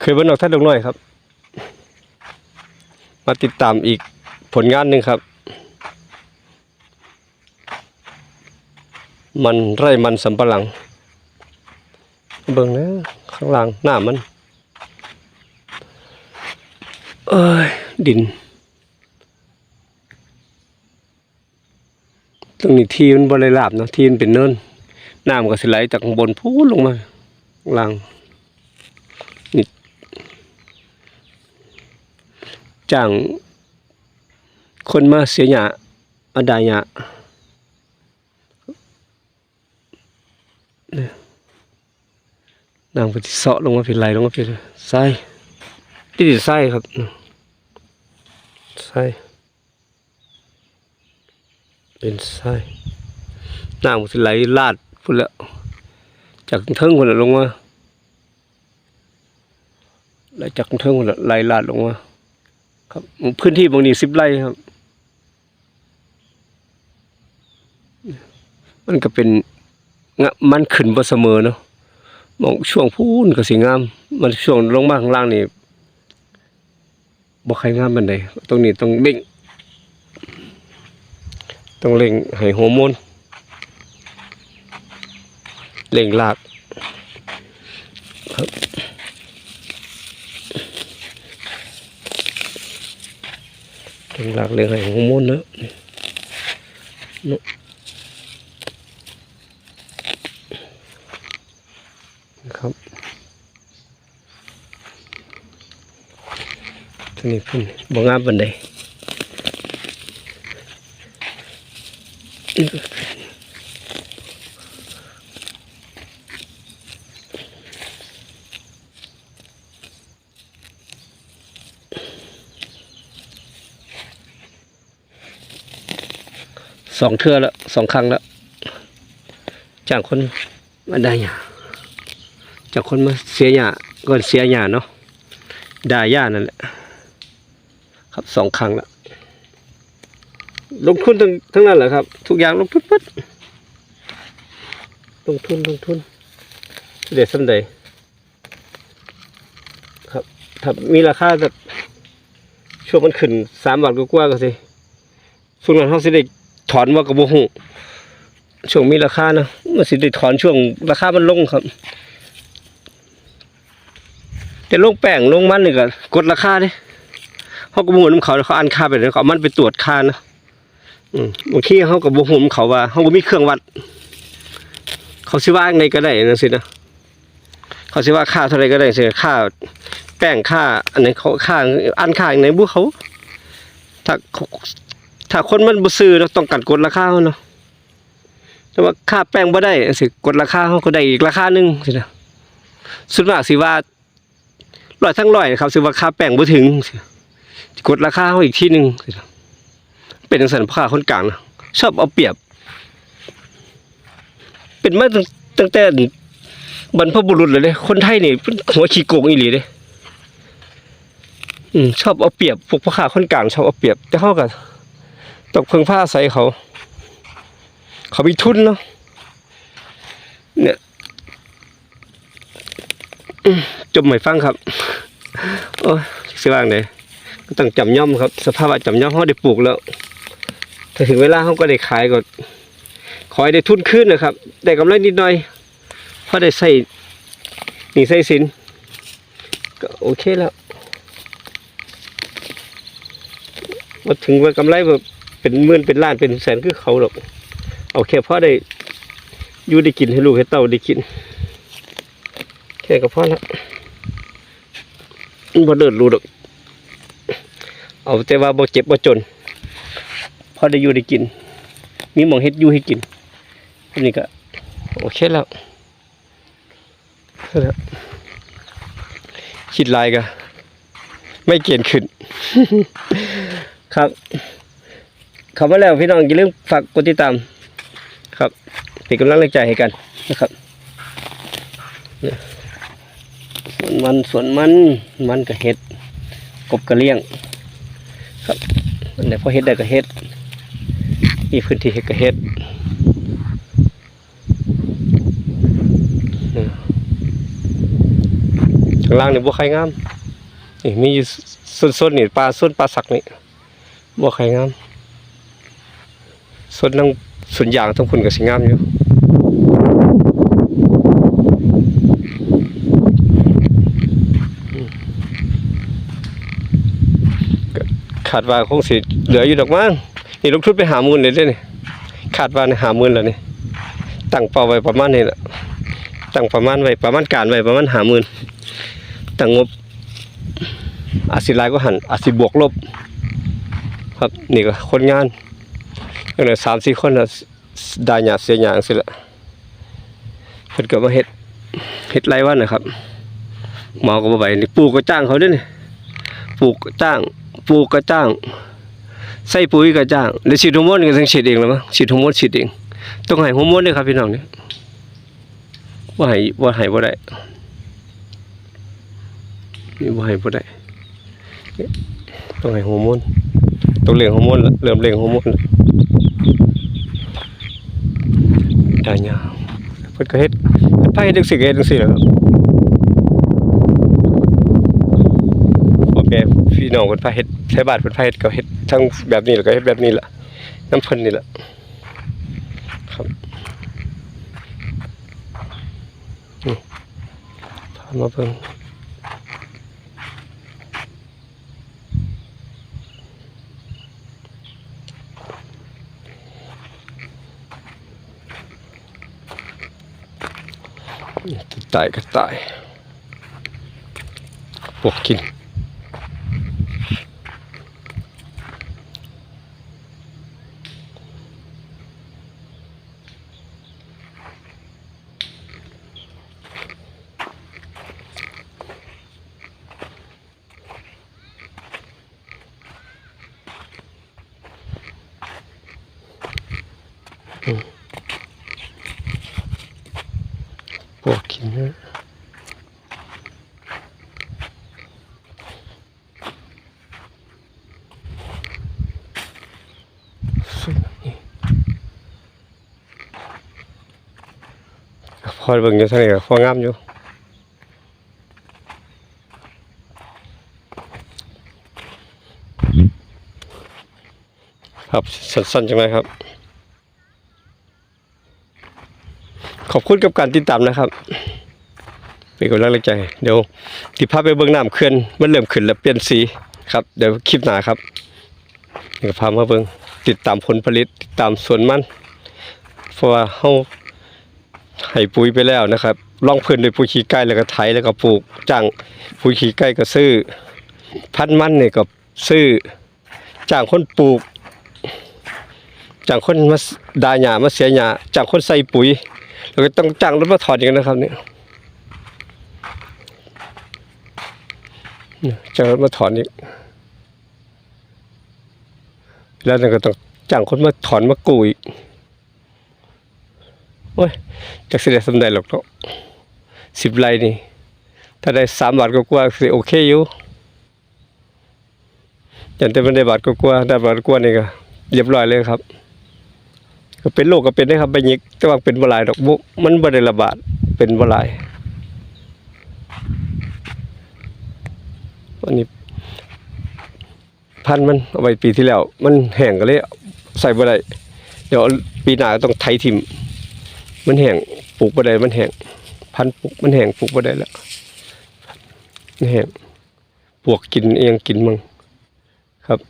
เคยเบิ้ลออกท่านดงน้อยครับ มาติดตามอีกผลงานหนึ่งครับ มันไร่มันสำปะหลัง เบิ่งนะข้างล่างหน้ามัน เอ้ย ดิน ตรงนี้ที่มันบริลาบเนาะที่มันเป็นเนินน้ำก็สิไหลจากข้างบนพูดลงมาล่าง จ้างคนมาเสียหยาอาดาหยาเนี่ยน้ำก็สิเสาะลงมาผิดไหลลงมาผิดไส้ที่ดิไส้ครับไส้เป็นไส้น้ำมันสิไหลลาดพุ่นแล้วจากเทิงพุ่นล้วลงมาไหลจากเทิงพุ่นล้วไหลลาดลงมา ครับพื้นที่บางนี้สิบไร่ครับ มันก็เป็นงะมันขึ้นบ่เสมอเนาะมองช่วงพูนก็สิงาม มันช่วงลงมาข้างล่างนี่บ่ใครงามปานใดตรงนี้ต้องเบ่งต้องเล่งให้ฮอร์โมนเล่งลากครับเลกเลี้ยงให้หงมุนนะนุครับทีนี้พุ่นบ่งามบันได สองเทื่อแล้วสองครั้งแล้วจากคนมาได้หยาจากคนมาเสียหยาก่อนเสียหยาเนาะด่าหญ้านั่นแหละครับสองครั้งแล้วลงทุนทั้งทั้งนั้นแหละครับ ทุกอย่างลงทุนปึ๊ดลงทุนลงทุนเด็ดสันใดครับถ้ามีราคาแบบช่วงมันขึ้นสามบาทกว่าก็สิช่วงนั้นเขาสิได้ ถอนว่ากระโบหูช่วงมีราคานะมันสิได้ถอนช่วงราคามันลงครับ แต่ลงแป้งลงมันนี่ก็กดราคาด้เขากระโบหูน้ำเขาเขาอันค่าไปเลยเขามันไปตรวจค่านะบางทีเขากระโบหูน้ำเขาว่าเขาก็มีเครื่องวัด เขาสิว่าไงก็ได้นะสินะเขาสิว่าค่าเท่าไรก็ได้สิค่าแป้งค่าอันไหนเขาค่าอันค่าอันไหนบุเขาถ้า ถ้าคนมันบ่ซื้อเราต้องการกดราคาเขาเนาะแต่ว่าค่าแป้งบ่ได้สิกดราคาเขาก็ได้อีกราคาหนึ่งสินะสุดมากสิว่าร้อยทั้งร้อยครับสิว่าค่าแป้งบ่ถึงสิกดราคาเขาอีกที่หนึ่งสินะเป็นจังซั่นพ่อค้าคนกลางนะชอบเอาเปรียบ เป็นมาตั้งตั้งแต่บรรพบุรุษเลยเด้คนไทยนี่หัวขี้โกงอีหลีเด้อืมชอบเอาเปรียบพวกพ่อค้าคนกลางชอบเอาเปรียบแต่เฮาก็ ต้องเพิ่งผ้าใส่เขา เขามีทุนเนาะเนี่ยจมไม่ฟังครับ โอ้ยสิว่างเลยก็ต้องจำย่อมครับ สภาพจำย่อมเขาได้ปลูกแล้วถ้าถึงเวลาเขาก็ได้ขายก็ขอให้ได้ทุนขึ้นนะครับ ได้กำไรนิดหน่อยเพราะได้ใส่หนีใส่สินก็โอเคแล้วมาถึงว่ากำไรแบบ เป็นหมื่นเป็นล้านเป็นแสนคือเขาหรอกเอาแค่พอได้อยู่ได้กินให้ลูกให้เต้าได้กิน แค่ก็พอละมันบ่เดินรู้ดอกเอาแต่ว่าบ่เจ็บบ่จนพอได้อยู่ได้กิน มีหมองเฮ็ดอยู่ให้กินนนี้ก็โอเคแล้วแล้วคิดลายก็ไม่เกณฑ์ขึ้น ครับ เข้ามาแล้วพี่น้องอย่าลืมฝากกดติดตามครับเป็นกำลังใจให้กันนะครับส่วนมันส่วนมันมันก็เห็ดกบกระเลี้ยง ครับอันไหนพอเห็ดได้ก็เห็ดมีพื้นที่เห็ดก็เห็ดข้างล่างนี่บ่ใครงามนี่มีอยู่ส้นๆนี่ปลาส้นปลาสักนี่บ่ใครงาม ส้นทั้งส่วนยางทั้งพุ่นก็สิงามอยู่ก็คาดว่าคงสิเหลืออยู่ดอกมั้งนี่ลงทุนไปหามื่นเลยด้วยนี่คาดว่าในหามื่นแล้วนี่ตั้งเป้าไว้ประมาณนี้แหละตั้งประมาณไว้ประมาณการไว้ประมาณหามื่นตั้งงบอาจสิลายก็หันอาจสิบวกลบ ครับนี่ก็คนงาน อย่างน้อยสามสี่คนน่ะได้หยาเสียหยางสิละเพิ่นก็มาเฮ็ดเฮ็ดไรวันนะครับหมอก็บ่ไหวนี่ปลูกก็จ้างเขาด้อนี่ปลูกก็จ้างปลูกก็จ้าง ใส่ปุ๋ยก็จ้างแล้วฉีดฮอร์โมนก็ต้องฉีดเองแล้วมั้งฉีดฮอร์โมนฉีดเองต้องให้ฮอร์โมนด้วยครับพี่น้องนี่ว่าให้ว่าให้บ่ได้นี่ว่าให้บ่ได้ต้องให้ฮอร์โมนต้องเลี้ยงฮอร์โมนเริ่มเลี้ยงฮอร์โมน ละได้ยาเพิ่นก็เฮ็ดถ้าเฮ็ดจังซี่ก็เฮ็ดจังซี่แหละครับพ่อแม่พี่น้องเพิ่นพาเฮ็ดใช้บ้านเพิ่นพาเฮ็ดก็เฮ็ดทั้งแบบนี้แล้วก็เฮ็ดแบบนี้ล่ะน้ำเพิ่นนี่ล่ะครับนี่พามาเพิ่ง กกินพวกกินเนอะสวยแบบนี้ พอเบิ่งอยู่เท่านี้ก็พองามอยู่ครับสั้นๆจังเลยครับ ขอบคุณกับการติดตามนะครับเป็นกำลังใจเดี๋ยวที่พาไปเบื้องน้ำเขื่อนมันเริ่มขึ้นแล้วเปลี่ยนสีครับเดี๋ยวคลิปหน้าครับนี่ก็พามาเบิ่งติดตามผลผลิตติดตามสวนมันเพราะว่าเฮา ให้ปุ๋ยไปแล้วนะครับลองพื้นด้วยปุ๋ยขี้ไก่แล้วก็ไถแล้วก็ปลูกจ้างปุ๋ยขี้ไก่ก็ซื้อ พันมันนี่ก็ซื้อจ้างคนปลูกจ้างคนมาดาหญ้ามาเสียหญ้าจ้างคนใส่ปุ๋ย แล้วก็ต้องจ้างรถมาถอดอีกนะครับเนี่ยจ้างรถมาถอนอีกแล้วก็ต้องจ้างคนมาถอนมากู้อีก โอ้ยจากสิได้สำได้หรอกเนาะสิบไร่นี่ ถ้าได้สามบาทก็กว่าสิโอเคอยู่ยันแต่มันได้บาทก็กว่าได้บาทก็กว่านี่ก็เรียบร้อยเลยครับ ก็เป็นโรคก็เป็นได้ครับใบหยิกแต่ว่าเป็นบลายดอกบุมันบ่ได้ระบาดเป็นบลายอันนี้พันธุ์มันเอาไว้ปีที่แล้ว มันแห้งก็เลยใส่บ่ได้เดี๋ยวปีหน้าต้องไถทิ่ม มันแห้งปลูกบ่ได้มันแห้งพันปลูกมันแห้งปลูกบ่ได้แล้วมันแห้งปวกกินเองกินมั่งครับ